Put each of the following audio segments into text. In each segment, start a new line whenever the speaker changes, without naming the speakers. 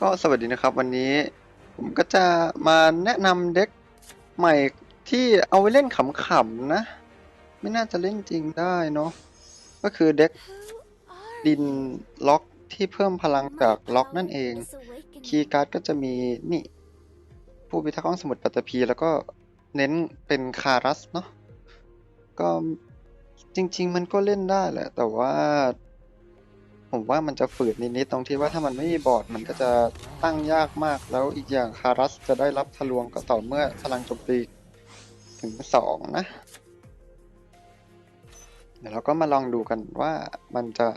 ก็สวัสดีนะครับวันนี้ผมก็จะมาแนะนำเด็กใหม่ที่เอาไว้เล่นขำๆนะ ไม่น่าจะเล่นจริงได้เนาะก็คือเด็กดินล็อกที่เพิ่มพลังจากล็อกนั่นเอง คีย์การ์ดก็จะมีนี่ ผู้พิทักษ์ห้องสมุดปัตตภีแล้วก็เน้นเป็นคารัสเนาะก็จริง ๆ มันก็เล่นได้แหละ แต่ว่า ผมว่ามันจะฝืดนิดๆตรงที่ว่าถ้ามันไม่มีบอร์ดมันก็จะตั้งยากมาก แล้วอีกอย่างคารัสจะได้รับทะลวงก็ต่อเมื่อพลังโจมตีถึงสองนะ เดี๋ยวเราก็มาลองดูกันว่ามันจะ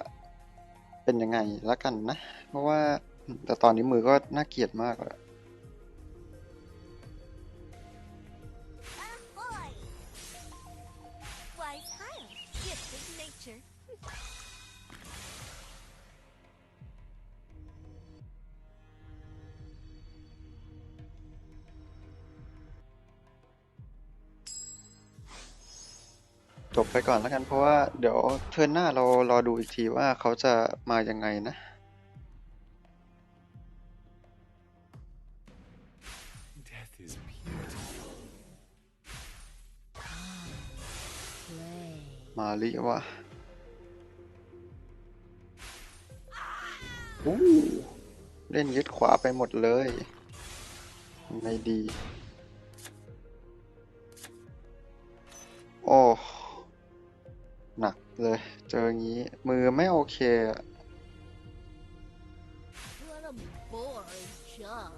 เป็นยังไงละกันนะ เพราะว่าแต่ตอนนี้มือก็น่าเกลียดมาก
แล้ว
จบไปก่อนแล้วกันเพราะว่าเดี๋ยวเทิร์นหน้าเรารอดูอีกทีว่าเขาจะมายังไงนะ
Death is beautiful.
มาลิวะอู้เล่นยึดขวาไปหมดเลยยังไงดี เลย เจออย่างนี้ มือไม่โอเคอะ
What a boring job.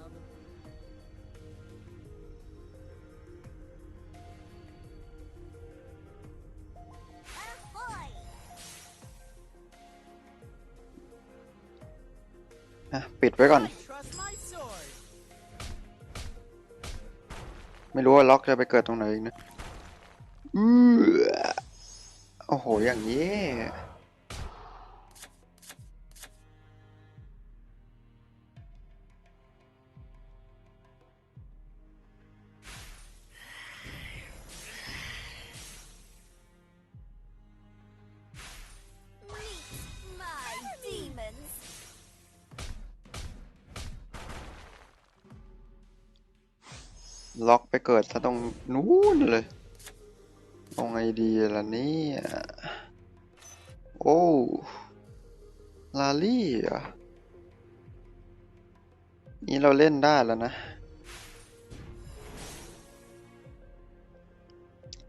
อะปิดไว้ก่อน ไม่รู้ว่าล็อกจะไปเกิดตรงไหนอีกนะ อือ โอ้โห อย่างนี้
My demons.
ล็อกไปเกิดซะตรงนู้นเลย ตรงไงดีล่ะเนี่ย โอ้ ลาลี่อะนี่เราเล่นได้แล้วนะ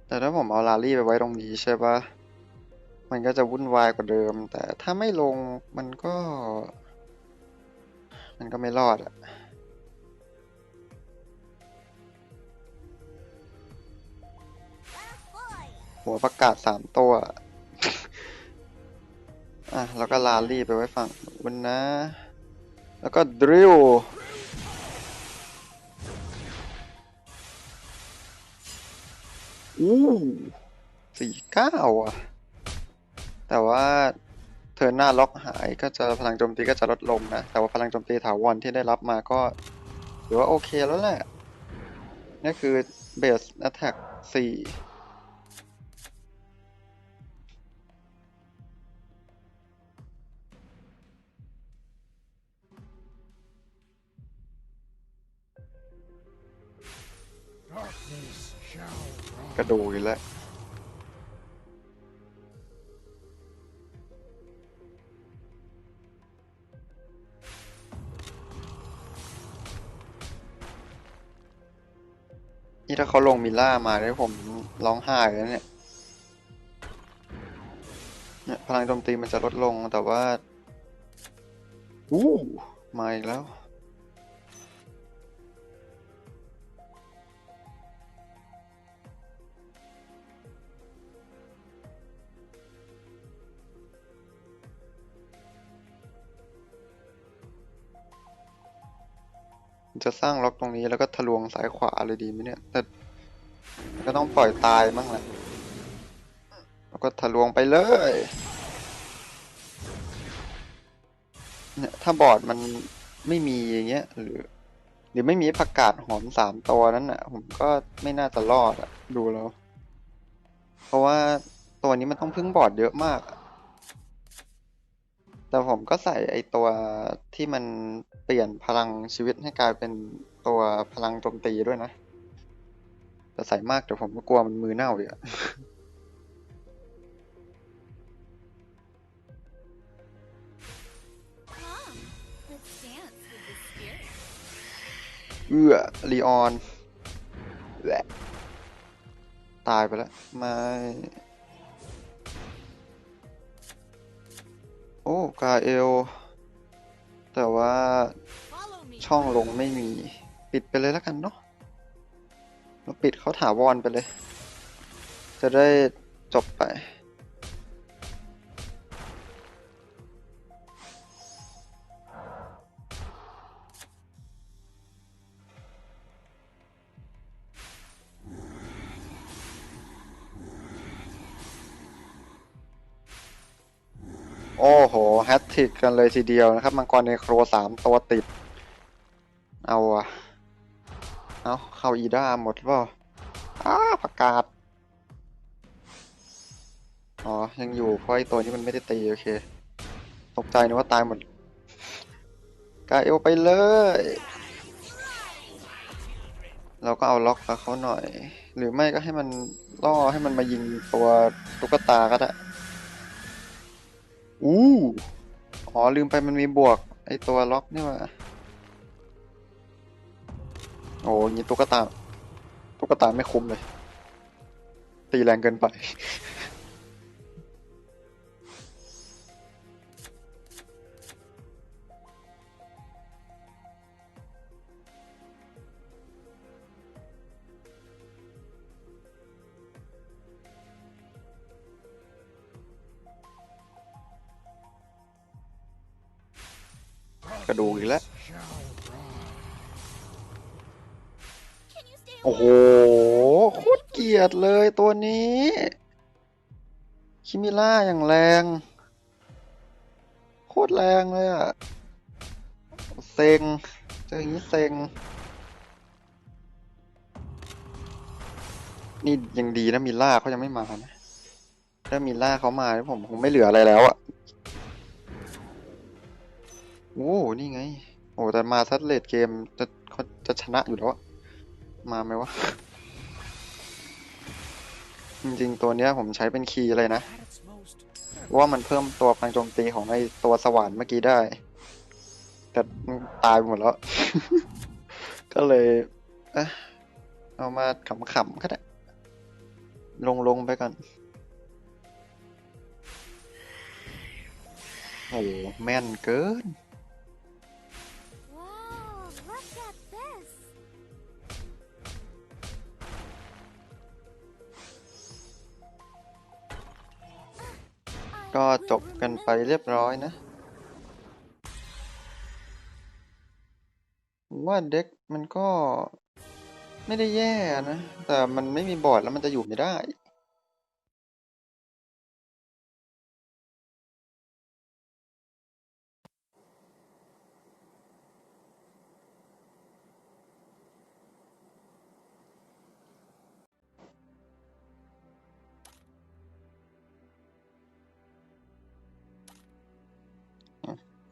แต่ถ้าผมเอาลาลี่ไปไว้ตรงนี้ใช่ปะมันก็จะวุ่นวายกว่าเดิม แต่ถ้าไม่ลงมันก็ มันก็ไม่รอดอะ
Ahoy!
หัวประกาศสามตัว อะ แล้วก็ลาลี่ไปไว้ฝั่งบนนะ แล้วก็ดริลอู้สี่เก้าอะ แต่ว่าเทิร์นหน้าล็อกหายก็จะพลังโจมตีก็จะลดลงนะ แต่ว่าพลังโจมตีถาวรที่ได้รับมาก็ถือว่าโอเคแล้วแหละ นี่คือเบส a t t a c k สี่ ระดูกอีกแล้วนี่ถ้าเขาลงมิลล่ามาเนี่ยผมร้องไห้แล้วเนี่ยเนี่ยพลังโจมตีมันจะลดลงแต่ว่าอู้มาอีกแล้ว จะสร้างล็อกตรงนี้แล้วก็ทะลวงซ้ายขวาเลยดีไหมเนี่ยแต่ก็ต้องปล่อยตายมั่งแหละแล้วก็ทะลวงไปเลยเนี่ยถ้าบอร์ดมันไม่มีอย่างเงี้ยหรือ หรือไม่มีผักกาดหอมสามตัวนั้นอะ ผมก็ไม่น่าจะรอดอะ ดูแล้ว เพราะว่าตัวนี้มันต้องพึ่งบอร์ดเยอะมากอะ แต่ผมก็ใส่ไอตัวที่มันเปลี่ยนพลังชีวิตให้กลายเป็นตัวพลังโจมตีด้วยนะ แต่ใส่มากเดี๋ยวผมก็กลัวมันมือเน่าอีกอะ
Come, let's dance with the spirit.
เอื้อลีออนแหละตายไปแล้ว ไม่ โอ้กาเอล แต่ว่าช่องลงไม่มี ปิดไปเลยแล้วกันเนาะเราปิดเขาถาวรไปเลย จะได้จบไป ทิกกันเลยทีเดียวนะครับ มังกรเนโครสามตัวติด เอาอะเอาเข้าอีด้าหมดหรือเปล่าอ้าประกาศ อ๋อ ยังอยู่เพราะไอตัวนี้มันไม่ได้ตี โอเค ตกใจนึกว่าตายหมด กาเอลไปเลย เราก็เอาล็อกกับเขาหน่อย หรือไม่ก็ให้มันล่อให้มันมายิงตัวตุ๊กตาก็ได้อู้ อ๋อ ลืมไปมันมีบวก ไอตัวล็อกนี่ว่าโอ้ยงี้ตุ๊กตาตุ๊กตาไม่คุ้มเลย ตีแรงเกินไป ระดูกอีกแล้ว โอ้โห โคตรเกลียดเลยตัวนี้ คิมิล่าอย่างแรง โคตรแรงเลยอะเซ็งเจออย่างนี้เซ็ง นี่ยังดีนะมิล่าเขายังไม่มานะถ้ามิล่าเขามาเนี่ยผมคงไม่เหลืออะไรแล้วอะ โอ้นี่ไง โอ้แต่มาซัดเลดเกมจะเขาจะชนะอยู่แล้วมาไหมวะ จริงๆ ตัวเนี้ยผมใช้เป็นคีย์เลยนะ ว่ามันเพิ่มตัวพลังโจมตีของไอตัวสว่านเมื่อกี้ได้ แต่มันตายหมดแล้ว ก็เลย เอะเอามาขำๆก็ได้ ลงลงๆไปก่อนโอ้แม่นเกิน ไปเรียบร้อยนะผมว่าเด็กมันก็ไม่ได้แย่นะ แต่มันไม่มีบอร์ดแล้วมันจะอยู่ไม่ได้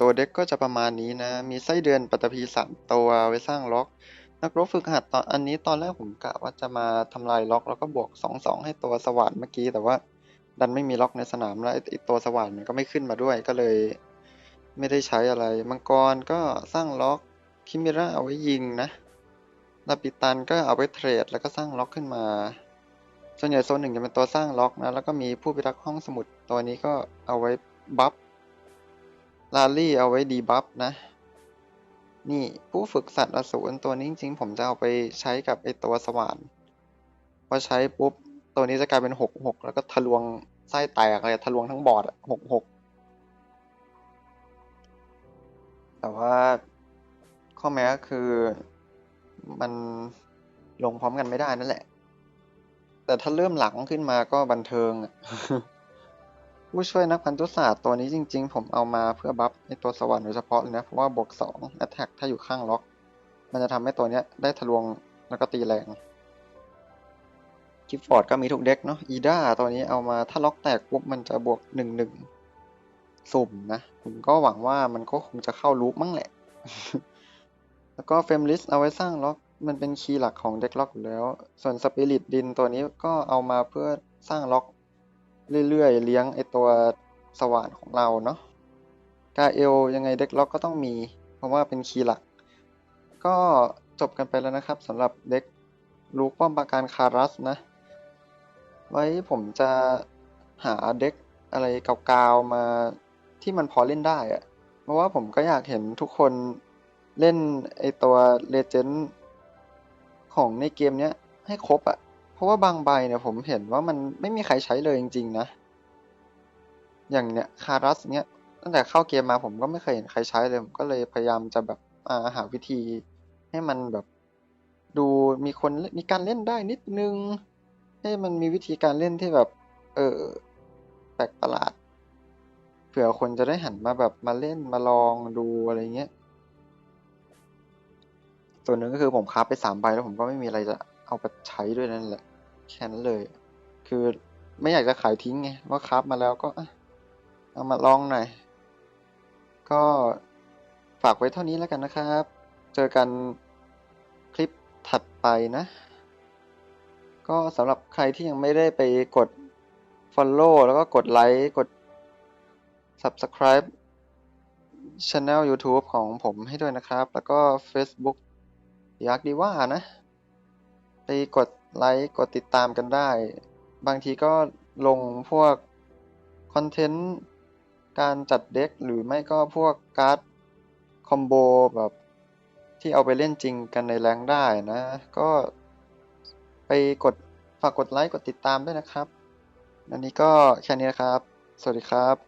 ตัวเด็กก็จะประมาณนี้นะ มีไส้เดือนปัตตภีสามตัวไว้สร้างล็อก นักรบฝึกหัดตอนอันนี้ตอนแรกผมกะว่าจะมาทำลายล็อกแล้วก็บวกสองสองให้ตัวสว่านเมื่อกี้ แต่ว่าดันไม่มีล็อกในสนามแล้วไอ้ไอตัวสว่านมันก็ไม่ขึ้นมาด้วยก็เลย ไม่ได้ใช้อะไร มังกรก็สร้างล็อกคิมิระเอาไว้ยิงนะลาปิตันก็เอาไว้เทรดแล้วก็สร้างล็อกขึ้นมาส่วนใหญ่โซนหนึ่งจะเป็นตัวสร้างล็อกนะแล้วก็มีผู้พิทักษ์ห้องสมุดตัวนี้ก็เอาไว้บัฟ ลาลี่เอาไว้ดีบัฟนะ นี่ผู้ฝึกสัตว์อสูรตัวนี้จริงๆ ผมจะเอาไปใช้กับไอตัวสว่านพอใช้ปุ๊บ ตัวนี้จะกลายเป็นหกหกแล้วก็ทะลวงไส้แตกเลยทะลวงทั้งบอร์ดหกหกแต่ว่าข้อแม้ก็คือมันลงพร้อมกันไม่ได้นั่นแหละ แต่ถ้าเริ่มหลังขึ้นมาก็บันเทิงอะ ผู้ช่วยนักพันธุศาสตร์ตัวนี้จริงๆ ผมเอามาเพื่อบัฟในตัวสวรรค์โดยเฉพาะเลยนะ เพราะว่าบวกสอง attack ถ้าอยู่ข้างล็อก มันจะทำให้ตัวเนี้ยได้ทะลวงแล้วก็ตีแรงกิฟฟอร์ดก็มีทุกเด็กเนาะอีด้าตัวนี้เอามาถ้าล็อกแตกปุ๊บมันจะบวกหนึ่งหนึ่งสุ่มนะ ผมก็หวังว่ามันก็คงจะเข้าลูปมั้งแหละ แล้วก็เฟมลิสเอาไว้สร้างล็อกมันเป็นคีย์หลักของเด็กล็อกอยู่แล้ว ส่วนสปิริตดินตัวนี้ก็เอามาเพื่อสร้างล็อก เรื่อยๆ เลี้ยงไอตัวสว่านของเราเนาะกาเอลยังไงเด็กล็อกก็ต้องมี เพราะว่าเป็นคีย์หลัก ก็จบกันไปแล้วนะครับสำหรับเด็กลูกป้อมปราการคารัสนะ ไว้ผมจะหาเด็กอะไรเก่าๆมาที่มันพอเล่นได้อะเพราะว่าผมก็อยากเห็นทุกคนเล่นไอตัวเลเจนด์ของในเกมเนี้ยให้ครบอะ เพราะว่าบางใบเนี่ยผมเห็นว่ามันไม่มีใครใช้เลยจริง ๆ นะ อย่างเนี้ยคารัสเนี้ยตั้งแต่เข้าเกมมาผมก็ไม่เคยเห็นใครใช้เลยผมก็เลยพยายามจะแบบาหาวิธีให้มันแบบ ดูมีคนเล่นมีการเล่นได้นิดนึง ให้มันมีวิธีการเล่นที่แบบ เออแปลกประหลาดเผื่อคนจะได้หันมาแบบมาเล่นมาลองดูอะไรเงี้ย ส่วนหนึ่งก็คือผมคราฟไปสามใบแล้วผมก็ไม่มีอะไรจะเอาไปใช้ด้วยนั่นแหละ แค่นั้นเลย คือไม่อยากจะขายทิ้งไงว่าคราฟมาแล้วก็อะเอามาลองหน่อย ก็ฝากไว้เท่านี้แล้วกันนะครับ เจอกันคลิปถัดไปนะ ก็สำหรับใครที่ยังไม่ได้ไปกด Follow แล้วก็กดไลค์กด Subscribe Channel YouTube ของผมให้ด้วยนะครับ แล้วก็ Facebook ยากดีว่านะ ไปกด ไลค์กดติดตามกันได้ บางทีก็ลงพวกคอนเทนต์การจัดเด็กหรือไม่ก็พวกการ์ดคอมโบแบบที่เอาไปเล่นจริงกันในแรงได้นะ ก็ไปกดฝากกดไลค์กดติดตามด้วยนะครับ อันนี้ก็แค่นี้นะครับ สวัสดีครับ